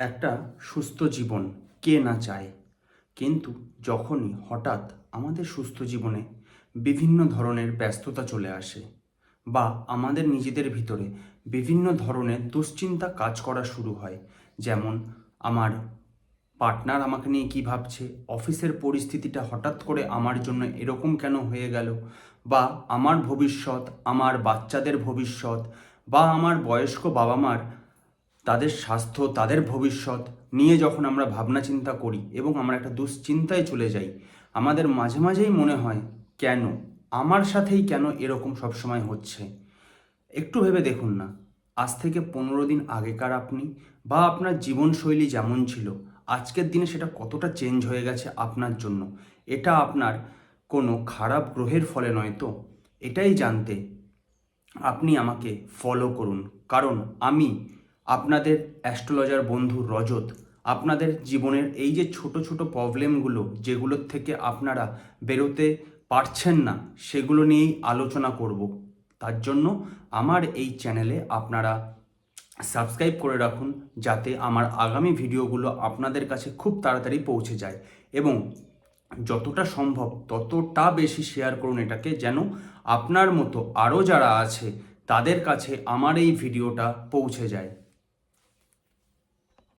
একটা সুস্থ জীবন কে না চায়? কিন্তু যখনই হঠাৎ আমাদের সুস্থ জীবনে বিভিন্ন ধরনের ব্যস্ততা চলে আসে বা আমাদের নিজেদের ভিতরে বিভিন্ন ধরনের দুশ্চিন্তা কাজ করা শুরু হয়, যেমন আমার পার্টনার আমাকে নিয়ে কী ভাবছে, অফিসের পরিস্থিতিটা হঠাৎ করে আমার জন্য এরকম কেন হয়ে গেল বা আমার ভবিষ্যৎ, আমার বাচ্চাদের ভবিষ্যৎ বা আমার বয়স্ক বাবা মার তাদের স্বাস্থ্য, তাদের ভবিষ্যৎ নিয়ে যখন আমরা ভাবনা চিন্তা করি এবং আমরা একটা দুশ্চিন্তায় চলে যাই, আমাদের মাঝে মাঝেই মনে হয়, কেন? আমার সাথেই কেন এরকম সবসময় হচ্ছে? একটু ভেবে দেখুন না। আজ থেকে পনেরো দিন আগেকার আপনি বা আপনার জীবনশৈলী যেমন ছিল, আজকের দিনে সেটা কতটা চেঞ্জ হয়ে গেছে আপনার জন্য? এটা আপনার কোনো খারাপ গ্রহের ফলে নয় তো? এটাই জানতে আপনি আমাকে ফলো করুন। কারণ আমি আপনাদের অ্যাস্ট্রোলজার বন্ধু রজত, আপনাদের জীবনের এই যে ছোট ছোট প্রবলেমগুলো যেগুলোর থেকে আপনারা বেরোতে পারছেন না, সেগুলো নিয়েই আলোচনা করব। তার জন্য আমার এই চ্যানেলে আপনারা সাবস্ক্রাইব করে রাখুন যাতে আমার আগামী ভিডিওগুলো আপনাদের কাছে খুব তাড়াতাড়ি পৌঁছে যায় এবং যতটা সম্ভব ততটা বেশি শেয়ার করুন এটাকে যেন আপনার মতো আরও যারা আছে তাদের কাছে আমার এই ভিডিওটা পৌঁছে যায়।